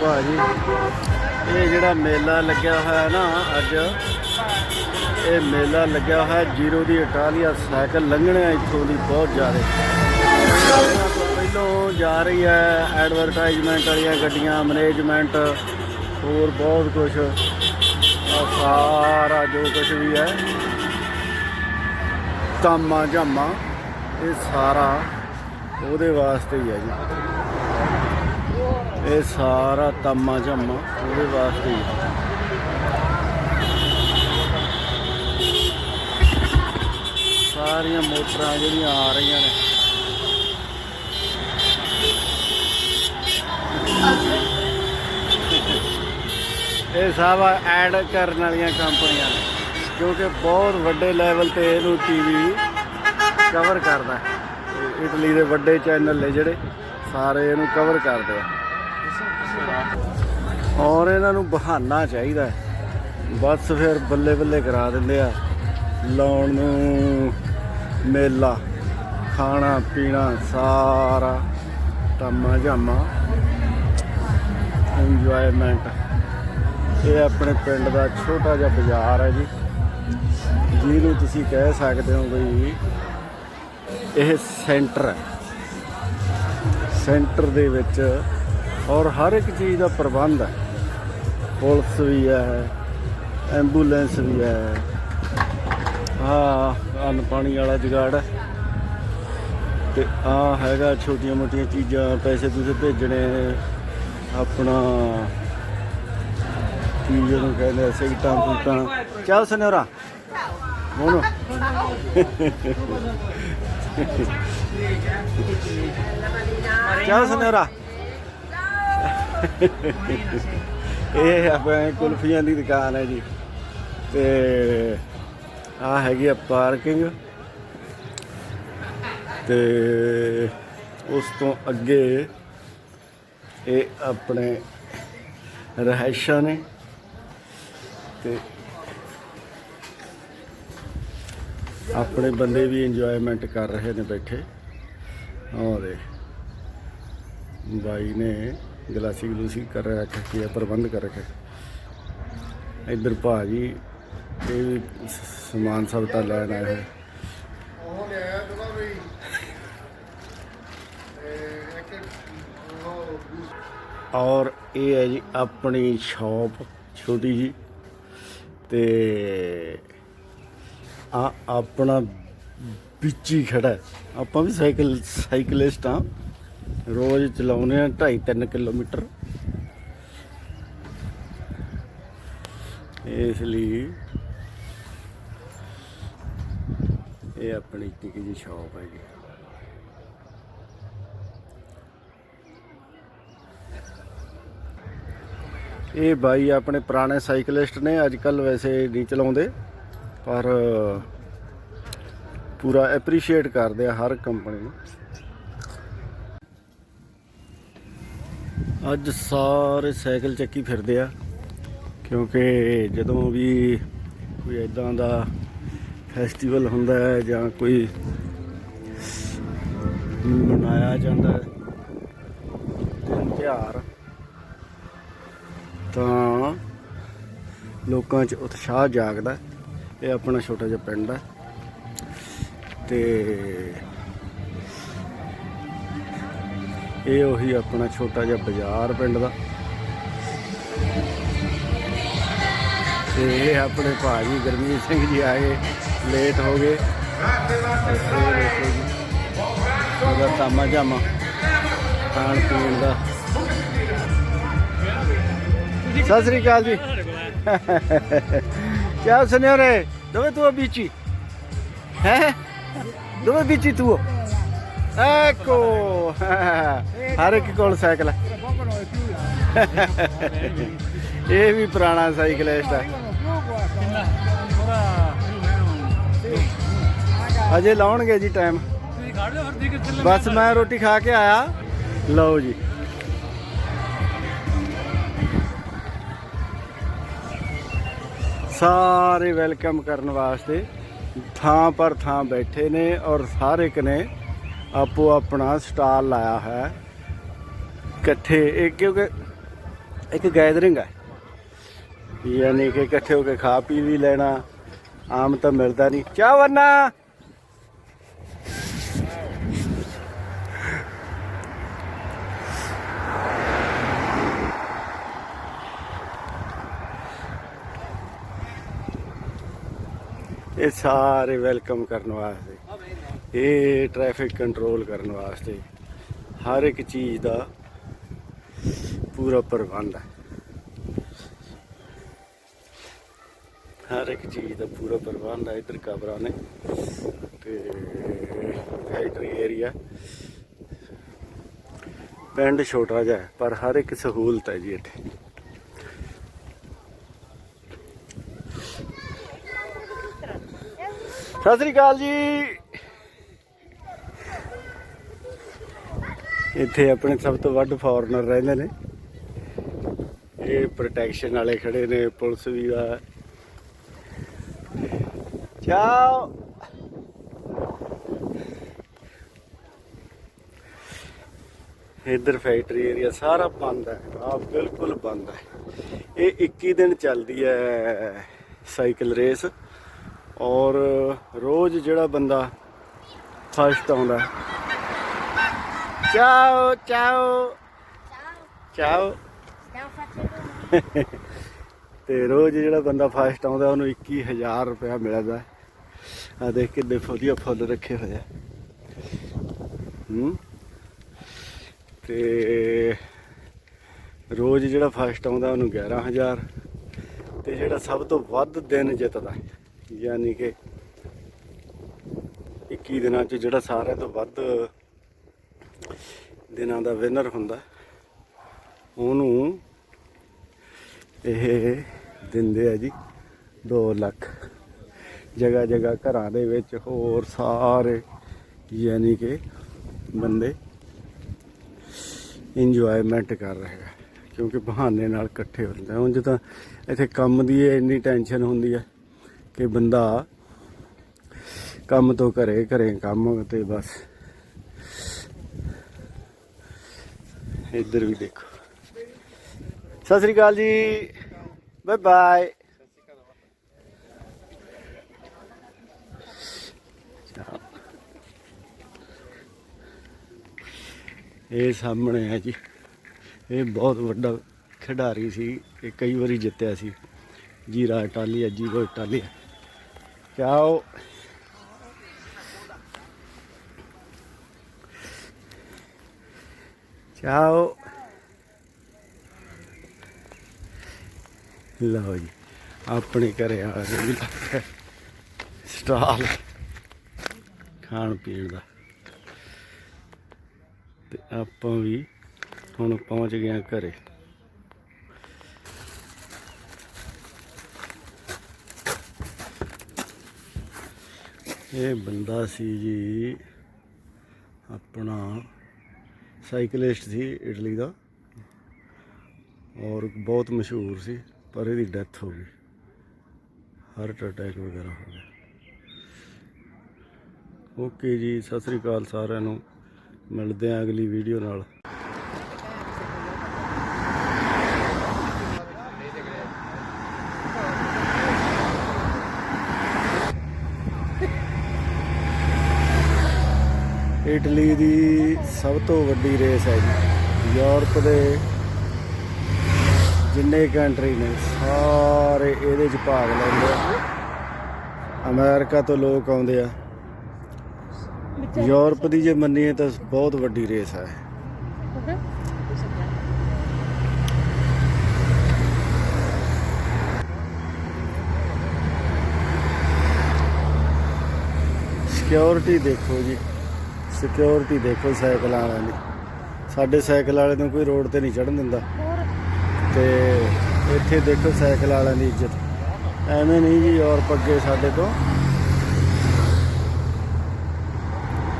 ਭਾਜੀ। ਇਹ ਜਿਹੜਾ ਮੇਲਾ ਲੱਗਿਆ ਹੋਇਆ ਹੈ ਨਾ ਅੱਜ, ਇਹ ਮੇਲਾ ਲੱਗਿਆ ਹੋਇਆ ਜੀਰੋ ਦੀ ਇਟਾਲੀਆ ਸਾਈਕਲ ਲੰਘਣਿਆ ਇੱਥੋਂ ਦੀ ਬਹੁਤ ਜ਼ਿਆਦਾ। ਪਹਿਲੋਂ ਜਾ ਰਹੀ ਹੈ ਐਡਵਰਟਾਈਜ਼ਮੈਂਟ ਵਾਲੀਆਂ ਗੱਡੀਆਂ ਮੈਨੇਜਮੈਂਟ ਹੋਰ ਬਹੁਤ ਕੁਝ ਸਾਰਾ ਜੋ ਕੁਝ ਵੀ ਹੈ। ਤਾਮਾ ਜਾਮਾ ਇਹ ਸਾਰਾ ਉਹਦੇ ਵਾਸਤੇ ਹੀ ਹੈ ਜੀ। ਇਹ ਸਾਰਾ ਤਾਮਾ ਜਾਮਾ ਉਹਦੇ ਵਾਸਤੇ ਹੀ ਸਾਰੀਆਂ ਮੋਟਰਾਂ ਜਿਹੜੀਆਂ ਆ ਰਹੀਆਂ ਨੇ। ਇਹ ਸਭ ਐਡ ਕਰਨ ਵਾਲੀਆਂ ਕੰਪਨੀਆਂ ਨੇ ਕਿਉਂਕਿ ਬਹੁਤ ਵੱਡੇ ਲੈਵਲ ਤੇ ਇਹਨੂੰ ਟੀਵੀ ਕਵਰ ਕਰਦਾ ਇਟਲੀ ਦੇ ਵੱਡੇ ਚੈਨਲ ਨੇ ਜਿਹੜੇ, ਸਾਰੇ ਇਹਨੂੰ ਕਵਰ ਕਰਦੇ ਆ। ਔਰ ਇਹਨਾਂ ਨੂੰ ਬਹਾਨਾ ਚਾਹੀਦਾ ਬਸ ਫਿਰ ਬੱਲੇ ਬੱਲੇ ਕਰਾ ਦਿੰਦੇ ਆ। ਲਾਉਣ ਨੂੰ ਮੇਲਾ, ਖਾਣਾ, ਪੀਣਾ, ਸਾਰਾ ਟਾਮਾ ਜਾਮਾ। ਇੰਜੋਇਮੈਂਟ ਇਹ ਆਪਣੇ ਪਿੰਡ ਦਾ ਛੋਟਾ ਜਿਹਾ ਬਾਜ਼ਾਰ ਹੈ ਜੀ। ਜਿਹਨੂੰ ਤੁਸੀਂ ਕਹਿ ਸਕਦੇ ਹੋ ਬਈ ਇਹ ਸੈਂਟਰ ਹੈ। ਸੈਂਟਰ ਦੇ ਵਿੱਚ ਔਰ ਹਰ ਇੱਕ ਚੀਜ਼ ਦਾ ਪ੍ਰਬੰਧ ਹੈ। ਪੁਲਿਸ ਵੀ ਹੈ ਐਂਬੂਲੈਂਸ ਵੀ ਹੈ। ਹਾਂ ਅੰਨ ਪਾਣੀ ਵਾਲਾ ਜੁਗਾੜ। ਹੈ ਤੇ ਆ ਹੈਗਾ ਛੋਟੀਆਂ ਮੋਟੀਆਂ ਚੀਜ਼ਾਂ ਪੈਸੇ ਤੁਸੀਂ ਭੇਜਣੇ ਆਪਣਾ ਕੀ ਜਿਹਨੂੰ ਕਹਿੰਦੇ ਆ, ਸਿਗਟਾਂ ਪੂਟਾਂ ਚੱਲ ਸਨੇਰਾ ਮੋਨੋ। ਚੱਲ ਸਨੇਰਾ ਇਹ ਆਪਾਂ ਕੁਲਫੀਆਂ ਦੀ ਦੁਕਾਨ ਹੈ ਜੀ। ਤੇ ਆ ਹੈਗੀ ਆ ਪਾਰਕਿੰਗ। ਤੇ ਉਸ ਤੋਂ ਅੱਗੇ ਇਹ ਆਪਣੇ ਰਹਿਸ਼ਾਂ ਨੇ। ਤੇ ਆਪਣੇ ਬੰਦੇ ਵੀ ਇੰਜੋਏਮੈਂਟ ਕਰ ਰਹੇ ਨੇ ਬੈਠੇ। ਔਰ ਬਾਈ ਨੇ ਗਲਾਸੀ ਗਲੂਸੀ ਕਰ ਰੱਖੀ ਹੈ ਪ੍ਰਬੰਧ ਕਰ ਰੱਖਿਆ ਇੱਧਰ ਭਾਜੀ, ਇਹ ਵੀ ਸਮਾਨ ਸਭ ਤਾਂ ਲੈਣ ਆਇਆ ਹੋਏ ਉਹ ਲਿਆਇਆ ਦਵਾ ਵੀ ਔਰ ਇਹ ਹੈ ਜੀ ਆਪਣੀ ਸ਼ਾਪ, ਛੋਟੀ ਜੀ। ਤੇ ਆ ਆਪਣਾ ਵਿੱਚ ਹੀ ਖੜਾ ਆਪਾਂ ਵੀ ਸਾਈਕਲ, ਸਾਈਕਲਿਸਟ ਆ ਰੋਜ਼ ਚਲਾਉਨੇ ਆ 2.5 3 ਕਿਲੋਮੀਟਰ। ਇਸ ਲਈ ਇਹ ਆਪਣੀ ਟਿਕੀ ਜੀ ਸ਼ਾਪ ਹੈ ਜੀ ਇਹ ਬਾਈ ਆਪਣੇ ਪੁਰਾਣੇ ਸਾਈਕਲਿਸਟ ਨੇ ਅੱਜ ਕੱਲ ਵੈਸੇ ਨਹੀਂ ਚਲਾਉਂਦੇ, ਪਰ ਪੂਰਾ ਐਪਰੀਸ਼ੀਏਟ ਕਰਦੇ ਆ ਹਰ ਕੰਪਨੀ ਨੂੰ। ਅੱਜ ਸਾਰੇ ਸਾਈਕਲ ਚੱਕੀ ਫਿਰਦੇ ਆ, ਕਿਉਂਕਿ ਜਦੋਂ ਵੀ ਕੋਈ ਇਦਾਂ ਦਾ ਫੈਸਟੀਵਲ ਹੁੰਦਾ ਹੈ ਜਾਂ ਕੋਈ ਮਨਾਇਆ ਜਾਂਦਾ ਹੈ, ਦਿਨ ਤਿਉਹਾਰ, ਤਾਂ ਲੋਕਾਂ 'ਚ ਉਤਸ਼ਾਹ ਜਾਗਦਾ ਇਹ ਆਪਣਾ ਛੋਟਾ ਜਿਹਾ ਪਿੰਡ ਹੈ ਤੇ ਇਹ ਉਹੀ ਆਪਣਾ ਛੋਟਾ ਜਿਹਾ ਬਾਜ਼ਾਰ ਪਿੰਡ ਦਾ। ਤੇ ਇਹ ਆਪਣੇ ਭਾਜੀ ਗਰਮੀਤ ਸਿੰਘ ਜੀ ਆਏ ਲੇਟ ਹੋ ਗਏ। ਉਹਦਾ ਤਾਮਾ ਜਾਮਾ ਖਾਣ ਪੀਣ ਦਾ। ਸਤਿ ਸ੍ਰੀ ਅਕਾਲ ਜੀ। Ciao signore, dove tu amici? Eh? ਦੋਵੇਂ ਬੀਚੀ ਤੂੰ? Ecco! ਹਰ ਇੱਕ ਕੋਲ ਸਾਈਕਲ ਹੈ ਇਹ ਵੀ ਪੁਰਾਣਾ ਸਾਈਕਲਿਸਟ ਹੈ ਅਜੇ ਲਾਉਣਗੇ ਜੀ ਟਾਈਮ ਬਸ ਮੈਂ ਰੋਟੀ ਖਾ ਕੇ ਆਇਆ। ਲਓ ਜੀ। ਸਾਰੇ ਵੈਲਕਮ ਕਰਨ ਵਾਸਤੇ ਥਾਂ ਪਰ ਥਾਂ ਬੈਠੇ ਨੇ ਔਰ ਸਾਰੇ ਇੱਕ ਨੇ ਆਪੋ ਆਪਣਾ ਸਟਾਲ ਲਾਇਆ ਹੈ। ਇਕੱਠੇ, ਇਹ ਕਿਉਂਕਿ ਇੱਕ ਗੈਦਰਿੰਗ ਹੈ। ਯਾਨੀ ਕਿ ਇਕੱਠੇ ਹੋ ਕੇ ਖਾ ਪੀ ਵੀ ਲੈਣਾ, ਆਮ ਤਾਂ ਮਿਲਦਾ ਨਹੀਂ। ਚਾਹ ਵਰਨਾ! ਇਹ ਸਾਰੇ ਵੈਲਕਮ ਕਰਨ ਵਾਸਤੇ। ਇਹ ਟ੍ਰੈਫਿਕ ਕੰਟਰੋਲ ਕਰਨ ਵਾਸਤੇ ਹਰ ਇੱਕ ਚੀਜ਼ ਦਾ ਪੂਰਾ ਪ੍ਰਬੰਧ ਹੈ। ਹਰ ਇੱਕ ਚੀਜ਼ ਦਾ ਪੂਰਾ ਪ੍ਰਬੰਧ ਹੈ, ਇੱਧਰ ਕਬਰਾਂ ਨੇ ਤੇ ਫੈਕਟਰੀ ਏਰੀਆ ਪਿੰਡ ਛੋਟਾ ਜਿਹਾ ਪਰ ਹਰ ਇੱਕ ਸਹੂਲਤ ਹੈ ਜੀ ਇੱਥੇ। ਸਤਿ ਸ੍ਰੀ ਅਕਾਲ ਜੀ। ਇੱਥੇ ਆਪਣੇ ਸਭ ਤੋਂ ਵੱਧ ਫੋਰਨਰ ਰਹਿੰਦੇ ਨੇ। ਇਹ ਪ੍ਰੋਟੈਕਸ਼ਨ ਵਾਲੇ ਖੜੇ ਨੇ, ਪੁਲਿਸ ਵੀ ਆ। ਚਾਓ ਇੱਧਰ ਫੈਕਟਰੀ ਏਰੀਆ ਸਾਰਾ ਬੰਦ ਹੈ। ਆ ਬਿਲਕੁਲ ਬੰਦ ਹੈ। ਇਹ 21 ਦਿਨ ਚੱਲਦੀ ਹੈ ਸਾਈਕਲ ਰੇਸ ਔਰ ਰੋਜ਼ ਜਿਹੜਾ ਬੰਦਾ ਫਸਟ ਆਉਂਦਾ ਚਾਓ Ciao facendo ਤੇ ਰੋਜ਼ ਜਿਹੜਾ ਬੰਦਾ ਫਸਟ ਆਉਂਦਾ ਉਹਨੂੰ 21000 ਰੁਪਇਆ ਮਿਲਦਾ ਆ ਦੇਖ ਕਿੰਨੇ ਵਧੀਆ ਫੁੱਲ ਰੱਖੇ ਹੋਏ ਆ। ਹੂੰ। ਤੇ ਰੋਜ਼ ਜਿਹੜਾ ਫਸਟ ਆਉਂਦਾ ਉਹਨੂੰ 11000 ਤੇ ਜਿਹੜਾ ਸਭ ਤੋਂ ਵੱਧ ਦਿਨ ਜਿੱਤਦਾ ਯਾਨੀ ਕਿ 21 ਦਿਨਾਂ ਚ ਜਿਹੜਾ ਸਾਰਿਆਂ ਤੋਂ ਵੱਧ ਦਿਨਾਂ ਦਾ ਵਿਨਰ ਹੁੰਦਾ। ਉਹਨੂੰ ਇਹ ਦਿੰਦੇ ਆ ਜੀ 2 ਲੱਖ। ਜਗ੍ਹਾ ਜਗ੍ਹਾ ਘਰਾਂ ਦੇ ਵਿੱਚ ਹੋਰ ਸਾਰੇ ਯਾਨੀ ਕਿ ਬੰਦੇ ਇੰਜੋਇਮੈਂਟ ਕਰ ਰਹੇ ਹੈ ਕਿਉਂਕਿ ਬਹਾਨੇ ਨਾਲ ਇਕੱਠੇ ਹੁੰਦੇ ਆ। ਉਂਝ ਤਾਂ ਇੱਥੇ ਕੰਮ ਦੀ ਇਹ ਇੰਨੀ ਟੈਨਸ਼ਨ ਹੁੰਦੀ ਹੈ ਕਿ ਬੰਦਾ ਕੰਮ ਤੋਂ ਘਰੇ ਘਰੇ ਕੰਮ ਤੇ ਬਸ ਇੱਧਰ ਵੀ ਦੇਖੋ। ਸਤਿ ਸ੍ਰੀ ਅਕਾਲ ਜੀ। ਬਾਏ ਬਾਏ ਇਹ ਸਾਹਮਣੇ ਹੈ ਜੀ। ਇਹ ਬਹੁਤ ਵੱਡਾ ਖਿਡਾਰੀ ਸੀ। ਇਹ ਕਈ ਵਾਰੀ ਜਿੱਤਿਆ ਸੀ। ਜੀਰਾ ਇਟਾਲੀਆ ਜੀਰੋ ਇਟਾਲੀਆ ਚਾਓ ਚਾਓ ਲਓ ਜੀ ਆਪਣੇ ਘਰੇ ਆ ਗਏ ਜੀ ਸਟਾਲ। ਖਾਣ ਪੀਣ ਦਾ। ਤੇ ਆਪਾਂ ਵੀ ਹੁਣ ਪਹੁੰਚ ਗਏ ਹਾਂ ਘਰੇ। ਇਹ ਬੰਦਾ ਸੀ ਜੀ ਆਪਣਾ ਸਾਈਕਲਿਸਟ ਸੀ ਇਟਲੀ ਦਾ ਔਰ ਬਹੁਤ ਮਸ਼ਹੂਰ ਸੀ, ਪਰ ਇਹਦੀ ਡੈਥ ਹੋ ਗਈ। ਹਾਰਟ ਅਟੈਕ ਵਗੈਰਾ ਹੋ ਗਿਆ। ਓਕੇ ਜੀ, ਸਤਿ ਸ੍ਰੀ ਅਕਾਲ ਸਾਰਿਆਂ ਨੂੰ। ਮਿਲਦੇ ਹਾਂ ਅਗਲੀ ਵੀਡੀਓ ਨਾਲ। ਇਟਲੀ ਦੀ ਸਭ ਤੋਂ ਵੱਡੀ ਰੇਸ ਹੈ ਜੀ। ਯੂਰਪ ਦੇ ਜਿੰਨੇ ਕੰਟਰੀ ਨੇ ਸਾਰੇ ਇਹਦੇ ਚ ਭਾਗ ਲੈਂਦੇ ਆ। ਅਮਰੀਕਾ ਤੋਂ ਲੋਕ ਆਉਂਦੇ ਆ। ਯੂਰਪ ਦੀ ਜੇ ਮੰਨੀਏ ਤਾਂ ਬਹੁਤ ਵੱਡੀ ਰੇਸ ਹੈ। ਸਿਕਿਉਰਿਟੀ ਦੇਖੋ ਜੀ। ਸਿਕਿਉਰਿਟੀ ਦੇਖੋ ਸਾਈਕਲਾਂ ਵਾਲਿਆਂ ਦੀ। ਸਾਡੇ ਸਾਈਕਲ ਵਾਲੇ ਨੂੰ ਕੋਈ ਰੋਡ ਤੇ ਨਹੀਂ ਚੜਨ ਦਿੰਦਾ। ਤੇ ਇੱਥੇ ਦੇਖੋ ਸਾਈਕਲ ਵਾਲਿਆਂ ਦੀ ਇੱਜ਼ਤ। ਐਵੇਂ ਨਹੀਂ ਜੀ ਯੂਰਪ ਅੱਗੇ ਸਾਡੇ ਤੋਂ।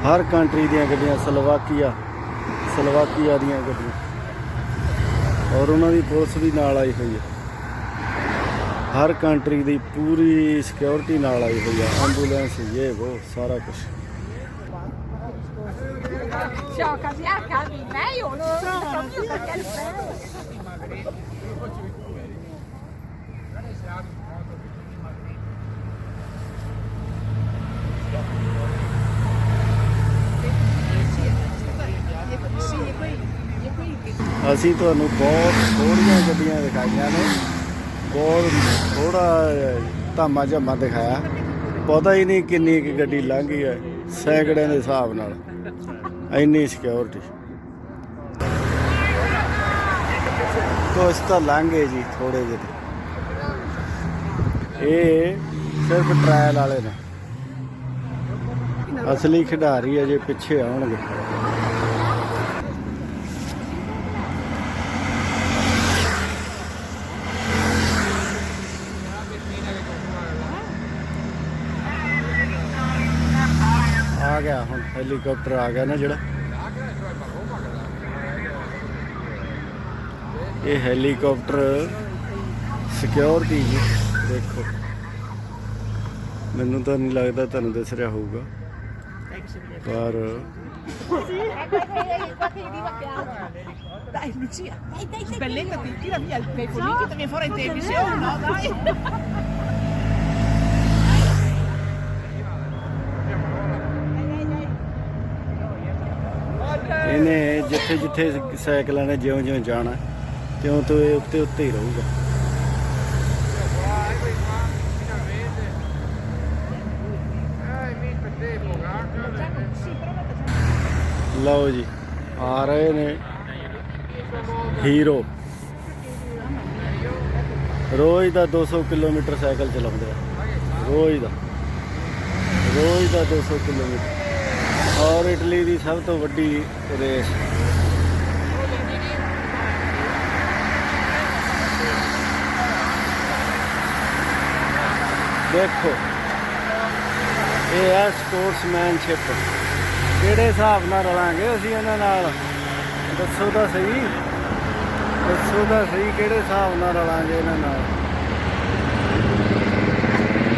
ਹਰ ਕੰਟਰੀ ਦੀਆਂ ਗੱਡੀਆਂ ਸਲੋਵਾਕੀਆ ਸਲੋਵਾਕੀਆ ਦੀਆਂ ਗੱਡੀਆਂ। ਔਰ ਉਹਨਾਂ ਦੀ ਪੁਲਿਸ ਵੀ ਨਾਲ ਆਈ ਹੋਈ ਹੈ। ਹਰ ਕੰਟਰੀ ਦੀ ਪੂਰੀ ਸਿਕਿਉਰਿਟੀ ਨਾਲ ਆਈ ਹੋਈ ਹੈ। ਐਂਬੂਲੈਂਸ ਇਹ ਉਹ ਸਾਰਾ ਕੁਝ Ciao, Casiaca, mi meglio, non so più perché il ਅਸੀਂ ਤੁਹਾਨੂੰ ਬਹੁਤ ਥੋੜੀਆਂ ਗੱਡੀਆਂ ਦਿਖਾਈਆਂ ਨੇ। ਬਹੁਤ ਥੋੜਾ ਧਾਮਾ ਝਾਮਾ ਦਿਖਾਇਆ। ਪਤਾ ਹੀ ਨਹੀਂ ਕਿੰਨੀ ਕੁ ਗੱਡੀ ਲੰਘ ਗਈ ਹੈ ਸੈਂਕੜੇ ਦੇ ਹਿਸਾਬ ਨਾਲ। ਇੰਨੀ ਸਿਕਿਉਰਿਟੀ ਕੁਛ ਤਾਂ ਲੰਘ ਗਏ ਜੀ ਥੋੜੇ ਜਿਹੇ ਇਹ ਸਿਰਫ ਟ੍ਰਾਇਲ ਵਾਲੇ ਨੇ। ਅਸਲੀ ਖਿਡਾਰੀ ਅਜੇ ਪਿੱਛੇ ਆਉਣਗੇ ਆ ਗਿਆ ਹੁਣ ਹੈਲੀਕਾਪਟਰ ਆ ਗਿਆ ਨਾ ਜਿਹੜਾ ਇਹ ਹੈਲੀਕਾਪਟਰ ਸਿਕਿਉਰਿਟੀ ਜੀ ਦੇਖੋ ਮੈਨੂੰ ਤਾਂ ਨਹੀਂ ਲੱਗਦਾ ਤੁਹਾਨੂੰ ਦਿਸ ਰਿਹਾ ਹੋਊਗਾ ਪਰ Dai Lucia, belletta ti tira via il telefonino che viene fuori in televisione, no dai. ਇਹਨੇ ਜਿੱਥੇ ਜਿੱਥੇ ਸਾਈਕਲਾਂ ਨੇ ਜਿਉਂ ਜਿਉਂ ਜਾਣਾ, ਤਿਉਂ ਤੋਂ ਇਹ ਉੱਤੇ ਉੱਤੇ ਹੀ ਰਹੂਗਾ। ਲਓ ਜੀ, ਆ ਰਹੇ ਨੇ ਹੀਰੋ। ਰੋਜ਼ ਦਾ 200 ਕਿਲੋਮੀਟਰ ਸਾਈਕਲ ਚਲਾਉਂਦੇ ਆ। ਰੋਜ਼ ਦਾ। ਰੋਜ਼ ਦਾ 200 ਕਿਲੋਮੀਟਰ। ਔਰ ਇਟਲੀ ਦੀ ਸਭ ਤੋਂ ਵੱਡੀ ਰੇਸ। ਦੇਖੋ, ਇਹ ਹੈ ਸਪੋਰਟਸਮੈਨਸ਼ਿਪ। ਕਿਹੜੇ ਹਿਸਾਬ ਨਾਲ ਰਲਾਂਗੇ ਅਸੀਂ ਇਹਨਾਂ ਨਾਲ? ਦੱਸੋ ਤਾਂ ਸਹੀ। ਦੱਸੋ ਤਾਂ ਸਹੀ ਕਿਹੜੇ ਹਿਸਾਬ ਨਾਲ ਰਲਾਂਗੇ ਇਹਨਾਂ ਨਾਲ?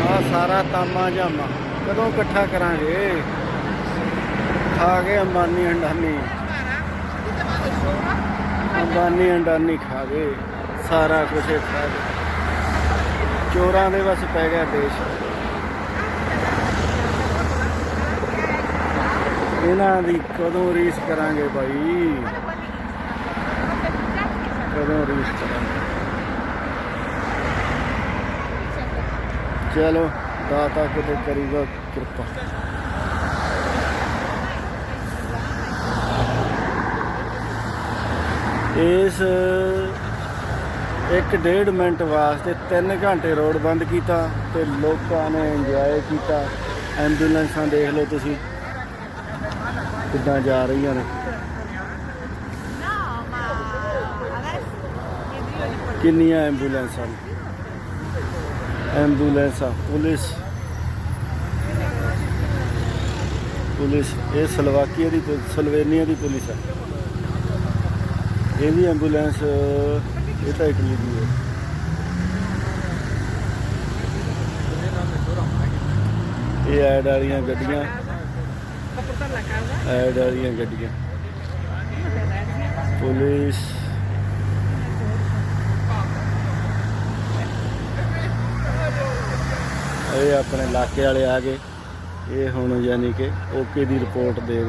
ਆ ਸਾਰਾ ਤਾਮਾ ਜਾਮਾ ਕਦੋਂ ਇਕੱਠਾ ਕਰਾਂਗੇ? ਖਾ ਗਏ ਅੰਬਾਨੀ ਅੰਡਾਨੀ। ਅੰਬਾਨੀ ਅੰਡਾਨੀ ਖਾ ਗਏ ਸਾਰਾ ਕੁਝ ਖਾ ਗਏ ਚੋਰਾਂ ਦੇ ਵਸ ਪੈ ਗਿਆ ਦੇਸ਼। ਇਹਨਾਂ ਦੀ ਕਦੋਂ ਰੀਸ ਕਰਾਂਗੇ ਭਾਈ ਕਦੋਂ ਰੀਸ ਕਰਾਂਗੇ? ਚਲੋ, ਦਾਤਾ ਕਿਤੇ ਕਰੂਗਾ ਕਿਰਪਾ। ਇਸ ਇੱਕ ਡੇਢ ਮਿੰਟ ਵਾਸਤੇ 3 ਘੰਟੇ ਰੋਡ ਬੰਦ ਕੀਤਾ ਤੇ ਲੋਕਾਂ ਨੇ ਇੰਜੋਏ ਕੀਤਾ। ਐਂਬੂਲੈਂਸਾਂ ਦੇਖ ਲਓ ਤੁਸੀਂ ਕਿੱਦਾਂ ਜਾ ਰਹੀਆਂ ਨੇ। ਕਿੰਨੀਆਂ ਐਂਬੂਲੈਂਸਾਂ ਨੇ? ਐਂਬੂਲੈਂਸਾਂ, ਪੁਲਿਸ। ਪੁਲਿਸ, ਇਹ ਸਲਵਾਕੀਆ ਦੀ ਪੁ- ਸਲੋਵੇਨੀਆ ਦੀ ਪੁਲਿਸ ਹੈ ਇਹ ਵੀ ਐਂਬੂਲੈਂਸ, ਇਹ ਤਾਂ ਇਟਲੀ ਦੀ ਹੈ। ਇਹ ਐਡ ਵਾਲੀਆਂ ਗੱਡੀਆਂ। ਐਡ ਵਾਲੀਆਂ ਗੱਡੀਆਂ। ਪੁਲਿਸ। ਇਹ ਆਪਣੇ ਇਲਾਕੇ ਵਾਲੇ ਆ ਗਏ। ਇਹ ਹੁਣ ਯਾਨੀ ਕਿ ਓਕੇ ਦੀ ਰਿਪੋਰਟ ਦੇ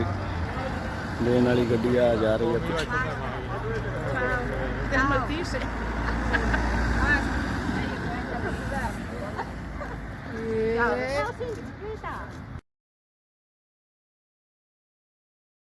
ਦੇਣ ਵਾਲੀ ਗੱਡੀ ਆ ਜਾ ਰਹੀ ਹੈ ਪਿੱਛੇ। тише. Yeah,